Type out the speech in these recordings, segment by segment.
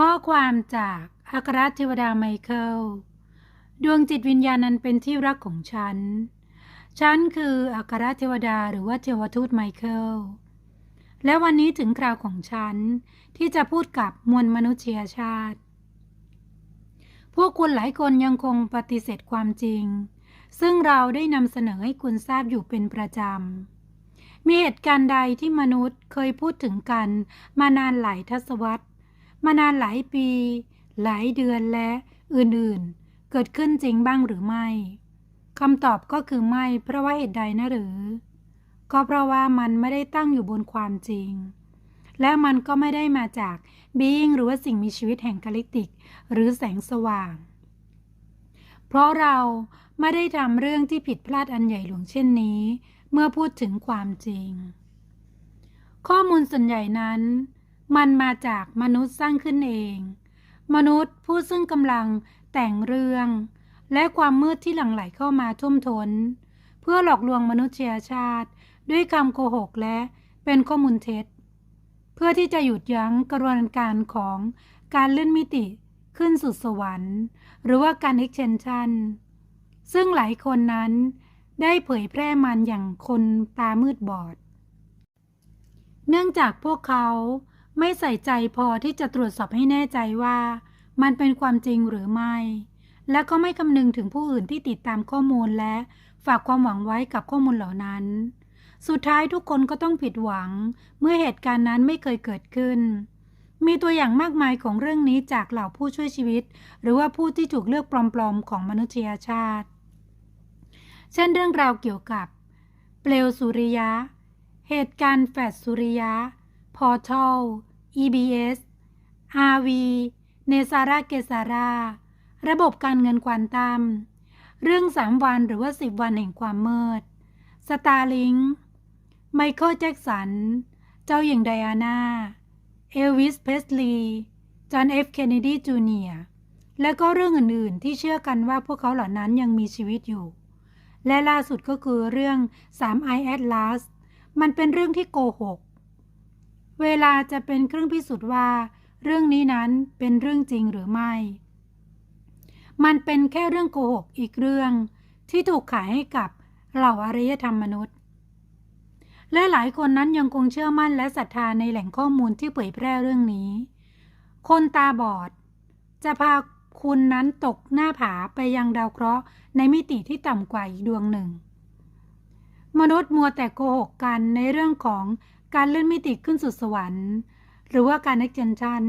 ข้อความจากอัครเทวดาไมเคิล ดวงจิตวิญญาณนั้นเป็นที่รักของฉัน ฉันคืออัครเทวดาหรือว่าเทวทูตไมเคิล และวันนี้ถึงคราวของฉัน ที่จะพูดกับมวลมนุษยชาติ พวกคุณหลายคนยังคงปฏิเสธความจริง ซึ่งเราได้นำเสนอให้คุณทราบอยู่เป็นประจำ มีเหตุการณ์ใดที่มนุษย์เคยพูดถึงกันมานานหลายทศวรรษ มานานหลายปี หลายเดือนและอื่นๆ เกิดขึ้นจริงบ้างหรือไม่คำตอบก็คือไม่เพราะว่าเหตุใดนะหรือ ก็เพราะว่ามันไม่ได้ตั้งอยู่บนความจริง และมันก็ไม่ได้มาจากบีงหรือว่าสิ่งมีชีวิตแห่งกาลิติก หรือแสงสว่าง เพราะเราไม่ได้ทำเรื่องที่ผิดพลาดอันใหญ่หลวงเช่นนี้ เมื่อพูดถึงความจริง ข้อมูลส่วนใหญ่นั้น มันมาจากมนุษย์สร้างขึ้นเอง มนุษย์ผู้ซึ่งกำลังแต่งเรื่อง และความมืดที่หลั่งไหลเข้ามาท่วมทน้น เพื่อหลอกลวงมนุษยชาติ ด้วยคำโกหกและเป็นข้อมูลเท็จ เพื่อที่จะหยุดยั้งกระบวนการของการเลื่อนมิติขึ้นสู่สวรรค์ หรือว่าการ extension ซึ่งหลายคนนั้นได้เผยแพร่มันอย่างคนตามืดบอด เนื่องจากพวกเขา ไม่ใส่ใจพอที่จะตรวจสอบให้แน่ใจว่า มันเป็นความจริงหรือไม่ และก็ไม่คำนึงถึงผู้อื่นที่ติดตามข้อมูลและฝากความหวังไว้กับข้อมูลเหล่านั้น สุดท้ายทุกคนก็ต้องผิดหวัง เมื่อเหตุการณ์นั้นไม่เคยเกิดขึ้น มีตัวอย่างมากมายของเรื่องนี้จากเหล่าผู้ช่วยชีวิต หรือว่าผู้ที่ถูกเลือกปลอมๆของมนุษยชาติ เช่นเรื่องราวเกี่ยวกับเปลวสุริยะ เหตุการณ์แฟดสุริยะ Portal EBS RV เนซาราเกซาราระบบการเงินควอนตัมเรื่อง 3 วันหรือว่า 10 วันแห่งความมืดสตาร์ลิงไมเคิลแจ็กสัน เจ้าหญิงไดอาน่า เอลวิส เพสลีย์จอห์นเอฟ เคนเนดี จูเนียร์และก็เรื่องอื่นๆ ที่เชื่อกันว่าพวกเขาเหล่านั้นยังมีชีวิตอยู่ และล่าสุดก็คือเรื่อง 3 I Atlas มันเป็นเรื่องที่โกหก เวลาจะเป็นเครื่องพิสูจน์ว่า เรื่องนี้นั้นเป็นเรื่องจริงหรือไม่ มันเป็นแค่เรื่องโกหกอีกเรื่อง ที่ถูกขายให้กับเหล่าอารยธรรมมนุษย์ และหลายคนนั้นยังคงเชื่อมั่นและศรัทธาในแหล่งข้อมูลที่เผยแพร่เรื่องนี้ คนตาบอด จะพาคุณนั้นตกหน้าผาไปยังดาวเคราะห์ในมิติที่ต่ำกว่าอีกดวงหนึ่ง มนุษย์มัวแต่โกหกกันในเรื่องของ การเลื่อนมิติขึ้นสู่สวรรค์ หรือว่าการ extension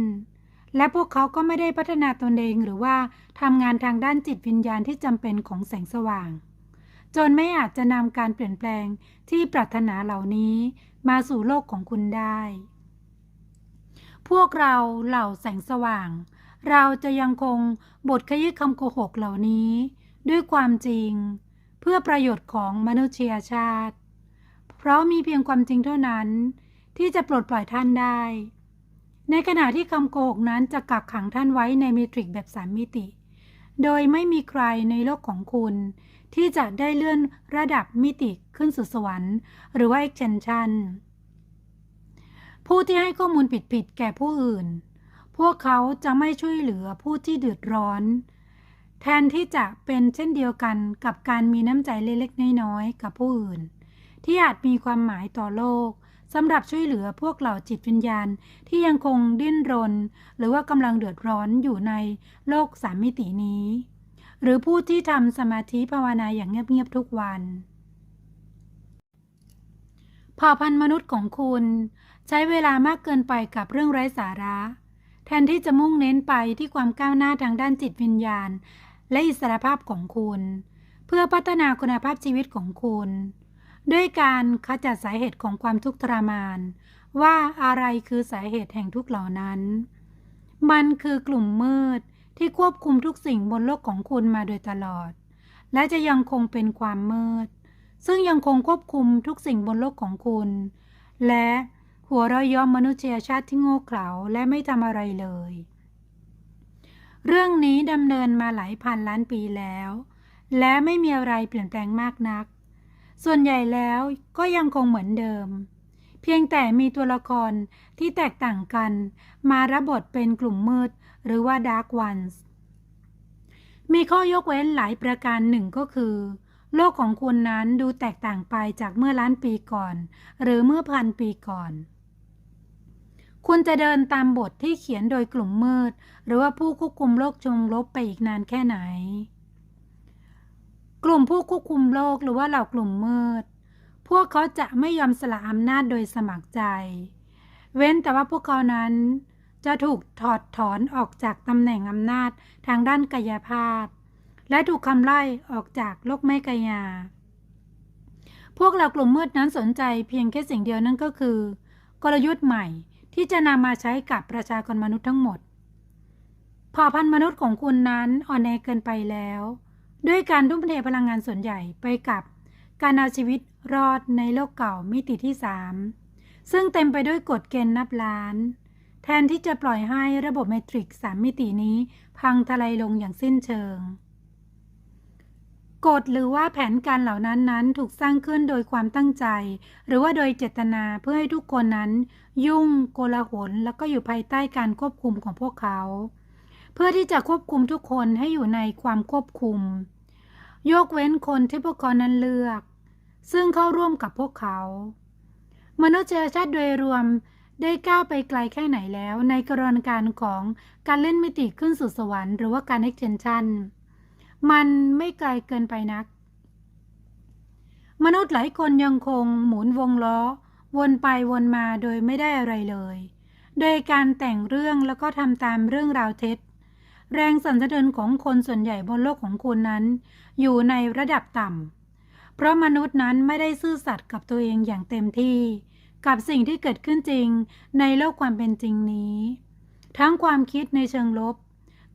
และพวกเขาก็ไม่ได้พัฒนาตนเองหรือว่าทำงานทางด้านจิตวิญญาณที่จำเป็นของแสงสว่าง จนไม่อาจจะนำการเปลี่ยนแปลงที่ปรารถนาเหล่านี้มาสู่โลกของคุณได้ พวกเราเหล่าแสงสว่าง เราจะยังคงบทขยี้คำโกหกเหล่านี้ ด้วยความจริง เพื่อประโยชน์ของมนุษยชาติ เพราะมีเพียงความจริงเท่านั้น ที่จะปลดปล่อยท่านได้ ในขณะที่คำโกหกนั้นจะกักขังท่านไว้ในเมตริกแบบสามมิติ โดยไม่มีใครในโลกของคุณ ที่จะได้เลื่อนระดับมิติขึ้นสู่สวรรค์ หรือว่า extension ผู้ที่ให้ข้อมูลผิดๆแก่ผู้อื่น พวกเขาจะไม่ช่วยเหลือผู้ที่เดือดร้อน แทนที่จะเป็นเช่นเดียวกันกับการมีน้ำใจเล็กๆน้อยๆกับผู้อื่น ที่อาจมีความหมายต่อโลกสำหรับช่วยเหลือพวกเหล่าจิตวิญญาณที่ยังคงดิ้นรน หรือว่ากำลังเดือดร้อนอยู่ในโลกสามมิตินี้ หรือผู้ที่ทำสมาธิภาวนาอย่างเงียบๆทุกวันเผ่าพันธุ์มนุษย์ของคุณ ใช้เวลามากเกินไปกับเรื่องไร้สาระ แทนที่จะมุ่งเน้นไปที่ความก้าวหน้าทางด้านจิตวิญญาณ และอิสรภาพของคุณ เพื่อพัฒนาคุณภาพชีวิตของคุณ ด้วยการขจัดสาเหตุของความทุกข์ทรมาน ว่าอะไรคือสาเหตุแห่งทุกข์เหล่านั้น มันคือกลุ่มมืดที่ควบคุมทุกสิ่งบนโลกของคุณมาโดยตลอด และจะยังคงเป็นความมืด ซึ่งยังคงควบคุมทุกสิ่งบนโลกของคุณ และหัวเราะย้อมมนุษยชาติที่โง่เขลาและไม่ทำอะไรเลย เรื่องนี้ดำเนินมาหลายพันล้านปีแล้ว และไม่มีอะไรเปลี่ยนแปลงมากนัก ส่วนใหญ่แล้วก็ยังคงเหมือนเดิม เพียงแต่มีตัวละครที่แตกต่างกัน มารับบทเป็นกลุ่มมืด หรือว่า Dark Ones มีข้อยกเว้นหลายประการหนึ่งก็คือ โลกของคุณนั้นดูแตกต่างไปจากเมื่อล้านปีก่อน หรือเมื่อพันปีก่อน คุณจะเดินตามบทที่เขียนโดยกลุ่มมืด หรือว่าผู้ควบคุมโลกจงลบไปอีกนานแค่ไหน กลุ่มผู้ควบคุมโลกหรือว่าเหล่ากลุ่มมืด พวกเขาจะไม่ยอมสละอำนาจโดยสมัครใจ เว้นแต่ว่าพวกเขานั้น จะถูกถอดถอนออกจากตำแหน่งอำนาจทางด้านกายภาพ และถูกคำไล่ออกจากโลกแม่กายา พวกเรากลุ่มมืดนั้นสนใจเพียงแค่สิ่งเดียวนั่นก็คือ กลยุทธ์ใหม่ที่จะนำมาใช้กับประชากรมนุษย์ทั้งหมดเผ่าพันธุ์มนุษย์ของคุณนั้นอ่อนแอเกินไปแล้ว ด้วยการทุ่มเทพลังงานส่วนใหญ่ไปกับ การเอาชีวิตรอดในโลกเก่ามิติที่ 3 ซึ่งเต็มไปด้วยกฎเกณฑ์นับล้าน แทนที่จะปล่อยให้ระบบเมตริกสามมิตินี้พังทลายลงอย่างสิ้นเชิง กฎหรือว่าแผนการเหล่านั้นนั้นถูกสร้างขึ้นโดยความตั้งใจ หรือว่าโดยเจตนาเพื่อให้ทุกคนนั้น ยุ่งโกลาหลแล้วก็อยู่ภายใต้การควบคุมของพวกเขา เพื่อที่จะควบคุมทุกคนให้อยู่ในความควบคุม ยกเว้นคนที่พวกเขานั้นเลือก ซึ่งเข้าร่วมกับพวกเขา มนุษยชาติโดยรวมได้ก้าวไปไกลแค่ไหนแล้ว ในกระบวนการของการเล่นมิติขึ้นสู่สวรรค์หรือว่าการ extension มันไม่ไกลเกินไปนัก มนุษย์หลายคนยังคงหมุนวงล้อ วนไปวนมาโดยไม่ได้อะไรเลย โดยการแต่งเรื่องแล้วก็ทำตามเรื่องราวเท็จ แรงสั่นสะเทือนของคนส่วนใหญ่บนโลกของคุณนั้น อยู่ในระดับต่ำ เพราะมนุษย์นั้นไม่ได้ซื่อสัตย์กับตัวเองอย่างเต็มที่ กับสิ่งที่เกิดขึ้นจริงในโลกความเป็นจริงนี้ ทั้งความคิดในเชิงลบ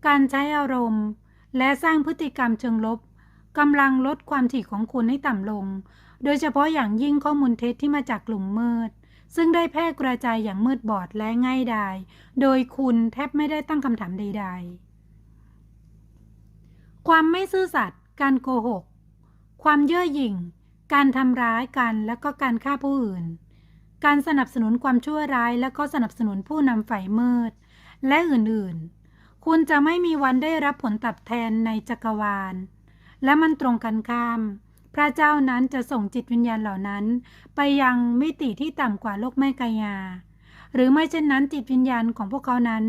การใช้อารมณ์ และสร้างพฤติกรรมเชิงลบกำลังลดความถี่ของคุณให้ต่ำลง โดยเฉพาะอย่างยิ่งข้อมูลเท็จที่มาจากกลุ่มมืด ซึ่งได้แพร่กระจายอย่างมืดบอดและง่ายดาย โดยคุณแทบไม่ได้ตั้งคำถามใด ๆ ความไม่ซื่อสัตย์การโกหก ความเย่อหยิ่ง การทำร้ายกันและก็การฆ่าผู้อื่น การสนับสนุนความชั่วร้ายและก็สนับสนุนผู้นำฝ่ายมืด และอื่นๆ คุณจะไม่มีวันได้รับผลตอบแทนในจักรวาล และมันตรงกันข้าม พระเจ้านั้นจะส่งจิตวิญญาณเหล่านั้น ไปยังมิติที่ต่ำกว่าโลกแม่กายา หรือไม่เช่นนั้นจิตวิญญาณของพวกเขานั้น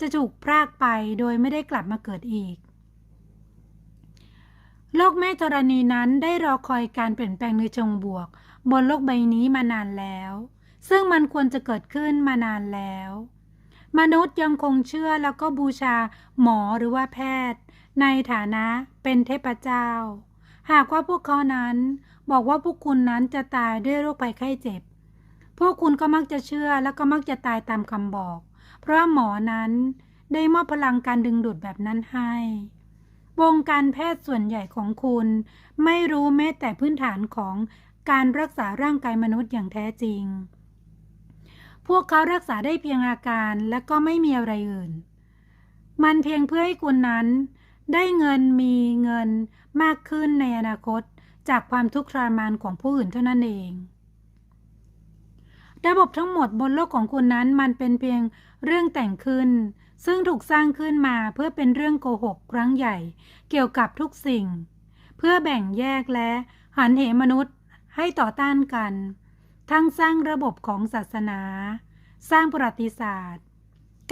จะถูกพรากไปโดยไม่ได้กลับมาเกิดอีก โลกแม่ธรณีนั้นได้รอคอยการเปลี่ยนแปลงในเชิงบวก บนโลกใบนี้มานานแล้ว ซึ่งมันควรจะเกิดขึ้นมานานแล้ว มนุษย์ยังคงเชื่อแล้วก็บูชาหมอหรือว่าแพทย์ ในฐานะเป็นเทพเจ้า หากว่าพวกเขานั้น บอกว่าพวกคุณนั้นจะตายด้วยโรคภัยไข้เจ็บ พวกคุณก็มักจะเชื่อแล้วก็มักจะตายตามคำบอก เพราะหมอนั้นได้มอบพลังการดึงดูดแบบนั้นให้ วงการแพทย์ส่วนใหญ่ของคุณ ไม่รู้แม้แต่พื้นฐานของการรักษาร่างกายมนุษย์อย่างแท้จริง พวกเขารักษาได้เพียงอาการและก็ไม่มีอะไรอื่น มันเพียงเพื่อให้คุณนั้น ได้เงินมีเงินมากขึ้นในอนาคต จากความทุกข์ทรมานของผู้อื่นเท่านั้นเอง ระบบทั้งหมดบนโลกของคุณนั้นมันเป็นเพียงเรื่องแต่งขึ้น ซึ่งถูกสร้างขึ้นมาเพื่อเป็นเรื่องโกหกครั้งใหญ่ เกี่ยวกับทุกสิ่ง เพื่อแบ่งแยกและหันเหมนุษย์ให้ต่อต้านกัน ทั้งสร้างระบบของศาสนา สร้างประวัติศาสตร์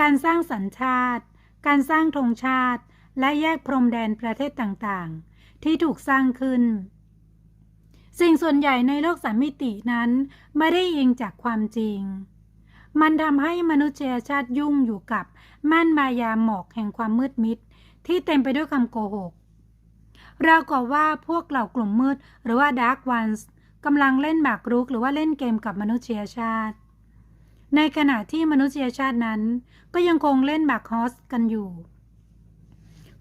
การสร้างสัญชาติ การสร้างธงชาติ และแยกพรมแดนประเทศต่างๆ ที่ถูกสร้างขึ้น สิ่งส่วนใหญ่ในโลกสามมิตินั้นไม่ได้อิงจากความจริง มันทำให้มนุษยชาติยุ่งอยู่กับม่านมายาหมอกแห่งความมืดมิด ที่เต็มไปด้วยคำโกหก เรากับว่าพวกเหล่ากลุ่มมืดหรือว่า Dark Ones กำลังเล่นหมากรุกหรือว่าเล่นเกมกับมนุษยชาติ ในขณะที่มนุษยชาตินั้น ก็ยังคงเล่นหมากฮอสกันอยู่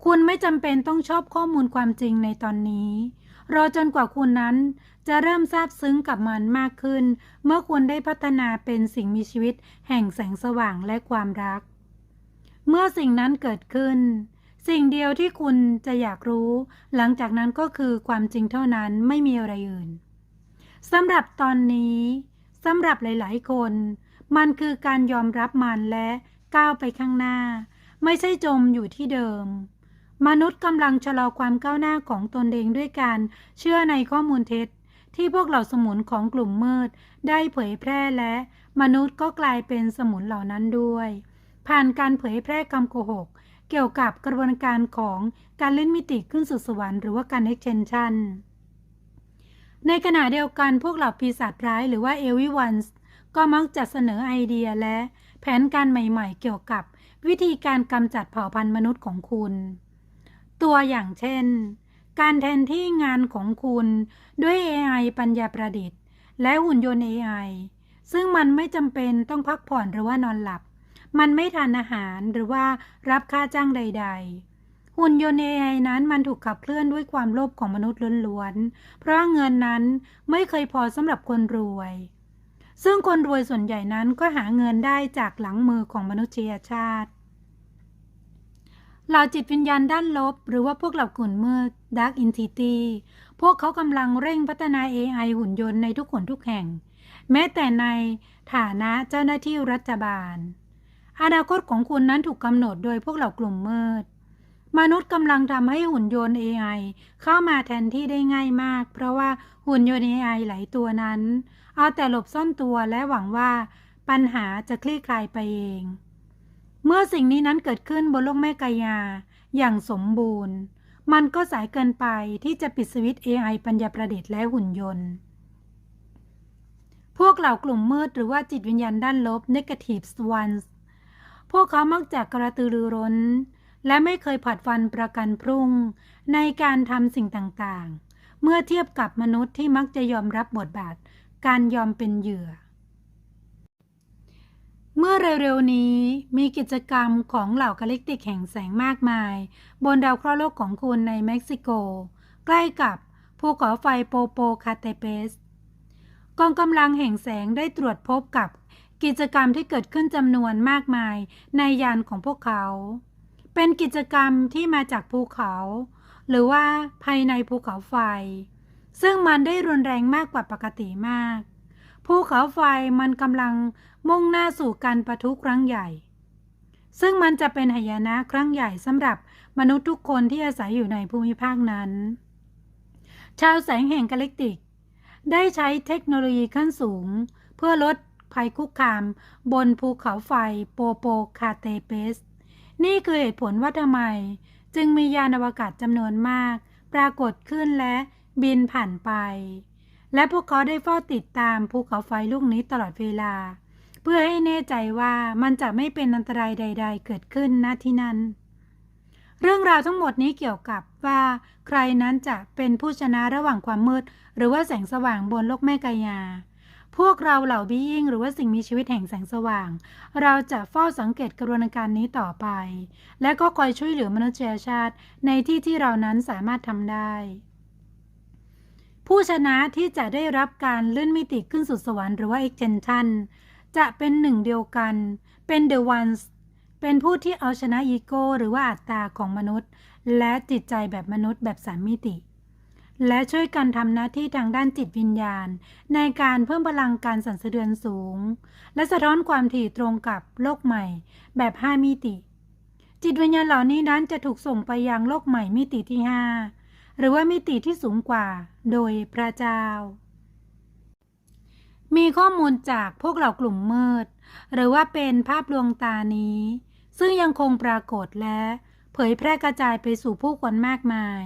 คุณไม่จำเป็นต้องชอบข้อมูลความจริงในตอนนี้ รอจนกว่าคุณนั้น จะเริ่มซาบซึ้งกับมันมากขึ้น เมื่อคุณได้พัฒนาเป็นสิ่งมีชีวิต แห่งแสงสว่างและความรัก เมื่อสิ่งนั้นเกิดขึ้น สิ่งเดียวที่คุณจะอยากรู้ หลังจากนั้นก็คือความจริงเท่านั้นไม่มีอะไรอื่นสำหรับตอนนี้สำหรับหลาย ๆ คน มันคือการยอมรับมันและก้าวไปข้างหน้า ไม่ใช่จมอยู่ที่เดิม มนุษย์กำลังชะลอความก้าวหน้าของตนเองด้วยการเชื่อในข้อมูลเท็จ ที่พวกเหล่าสมุนของกลุ่มมืด ได้เผยแพร่และ มนุษย์ก็กลายเป็นสมุนเหล่านั้นด้วย ผ่านการเผยแพร่คำโกหก เกี่ยวกับกระบวนการของการเล่นมิติขึ้นสู่สวรรค์หรือว่าการ extension ในขณะเดียวกันพวกเหล่าปีศาจร้ายหรือว่า e v i ones ก็มักจะเสนอไอเดียและแผนการใหม่ๆ เกี่ยวกับวิธีการกำจัดเผ่าพันธุ์มนุษย์ของคุณ ตัวอย่างเช่น การแทนที่งานของคุณด้วย AI ปัญญาประดิษฐ์ และหุ่นยนต์ AI ซึ่งมันไม่จำเป็นต้องพักผ่อนหรือว่านอนหลับ มันไม่ทานอาหารหรือว่ารับค่าจ้างใด ๆหุ่นยนต์ AI นั้นมันถูกขับเคลื่อนด้วยความโลภของมนุษย์ล้วนๆ เพราะเงินนั้นไม่เคยพอสำหรับคนรวย ซึ่งคนรวยส่วนใหญ่นั้นก็หาเงินได้จากหลังมือของมนุษยชาติ เหล่าจิตวิญญาณด้านลบ หรือว่าพวกเหล่ากลุ่มมืด Dark Entity พวกเขากำลังเร่งพัฒนา AI หุ่นยนต์ในทุกคนทุกแห่ง แม้แต่ในฐานะเจ้าหน้าที่รัฐบาล อนาคตของคุณนั้นถูกกำหนดโดยพวกเหล่ากลุ่มมืด มนุษย์กำลังทำให้หุ่นยนต์ AI เข้ามาแทนที่ได้ง่ายมาก เพราะว่าหุ่นยนต์ AI หลายตัวนั้น เอาแต่หลบซ่อนตัวและหวังว่าปัญหาจะคลี่คลายไปเอง เมื่อสิ่งนี้นั้นเกิดขึ้นบนโลกแม่กายา อย่างสมบูรณ์ มันก็สายเกินไปที่จะปิดสวิตช์ AI ปัญญาประดิษฐ์และหุ่นยนต์ พวกเหล่ากลุ่มมืดหรือว่าจิตวิญญาณด้านลบ Negative Ones พวกเขามักจะกระตือรือร้น และไม่เคยผัดฟันประกันพรุ่ง ในการทำสิ่งต่างๆ เมื่อเทียบกับมนุษย์ที่มักจะยอมรับบทบาท การยอมเป็นเหยื่อ เมื่อเร็วๆนี้มีกิจกรรมของเหล่ากาแล็กติกแห่งแสงมากมาย บนดาวเคราะห์โลกของคุณในเม็กซิโก ใกล้กับภูเขาไฟโปโปคาเตเปส กองกำลังแห่งแสงได้ตรวจพบกับกิจกรรมที่เกิดขึ้นจำนวนมากมายในยานของพวกเขา เป็นกิจกรรมที่มาจากภูเขา หรือว่าภายในภูเขาไฟ ซึ่งมันได้รุนแรงมากกว่าปกติมาก ภูเขาไฟมันกำลังมุ่งหน้าสู่การประทุครั้งใหญ่ ซึ่งมันจะเป็นหายนะครั้งใหญ่สำหรับมนุษย์ทุกคนที่อาศัยอยู่ในภูมิภาคนั้น ชาวแสงแห่งกาแล็กติก ได้ใช้เทคโนโลยีขั้นสูง เพื่อลดภัยคุกคาม บนภูเขาไฟโปโปคาเตเปส นี่คือเหตุผลว่าทำไม จึงมียานอวกาศจำนวนมาก ปรากฏขึ้นและบินผ่านไป และพวกเขาได้เฝ้าติดตามภูเขาไฟลูกนี้ตลอดเวลา เพื่อให้แน่ใจว่ามันจะไม่เป็นอันตรายใด ๆ เกิดขึ้นณที่นั้น เรื่องราวทั้งหมดนี้เกี่ยวกับว่าใครนั้นจะเป็นผู้ชนะระหว่างความมืด หรือว่าแสงสว่างบนโลกแม่กายา พวกเราเหล่าบีอิงหรือว่าสิ่งมีชีวิตแห่งแสงสว่าง เราจะเฝ้าสังเกตกระบวนการนี้ต่อไป และก็คอยช่วยเหลือมนุษยชาติในที่ที่เรานั้นสามารถทำได้ ผู้ชนะที่จะได้รับการเลื่อนมิติขึ้นสู่สวรรค์หรือว่า extension จะเป็นหนึ่งเดียวกัน เป็น the ones เป็นผู้ที่เอาชนะอีโก้หรือว่าอัตตาของมนุษย์ และจิตใจแบบมนุษย์แบบสามมิติ และช่วยกันทำหน้าที่ทางด้านจิตวิญญาณ ในการเพิ่มพลังการสั่นสะเทือนสูง และสะท้อนความถี่ตรงกับโลกใหม่ แบบ 5 มิติ จิตวิญญาณเหล่านี้นั้นจะถูกส่งไปยังโลกใหม่มิติที่ 5 หรือว่ามิติที่สูงกว่า โดยพระเจ้า มีข้อมูลจากพวกเหล่ากลุ่มมืด หรือว่าเป็นภาพลวงตานี้ ซึ่งยังคงปรากฏและเผยแพร่กระจายไปสู่ผู้คนมากมาย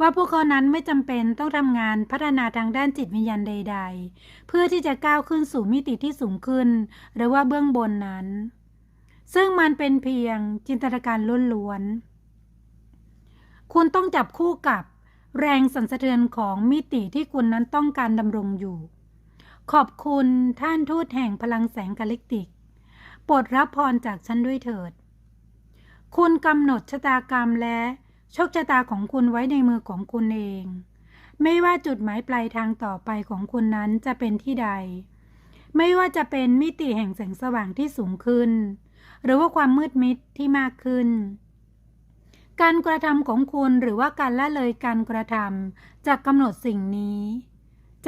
ว่าพวกเขานั้นไม่จำเป็นต้องทำงานพัฒนาทางด้านจิตวิญญาณใด ๆ เพื่อที่จะก้าวขึ้นสู่มิติที่สูงขึ้น หรือว่าเบื้องบนนั้น ซึ่งมันเป็นเพียงจินตนาการล้วนๆ คุณต้องจับคู่กับแรงสั่นสะเทือนของมิติที่คุณนั้นต้องการดำรงอยู่ ขอบคุณท่านทูตแห่งพลังแสงกาล็กติก โปรดรับพรจากฉันด้วยเถิด คุณกำหนดชะตากรรมและโชคชะตาของคุณไว้ในมือของคุณเอง ไม่ว่าจุดหมายปลายทางต่อไปของคุณนั้นจะเป็นที่ใด ไม่ว่าจะเป็นมิติแห่งแสงสว่างที่สูงขึ้น หรือว่าความมืดมิดที่มากขึ้น การกระทำของคุณหรือว่าการละเลยการกระทำจะกำหนดสิ่งนี้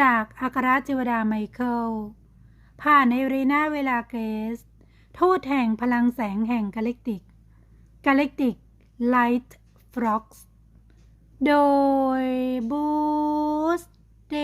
จากอัครจิวดาไมเคิล ผ่านในรีนาเวลาเกสโทษแห่งพลังแสงแห่งกาเล็กติกกาเล็กติกไลท์ฟล็อกส์โดยบูสเต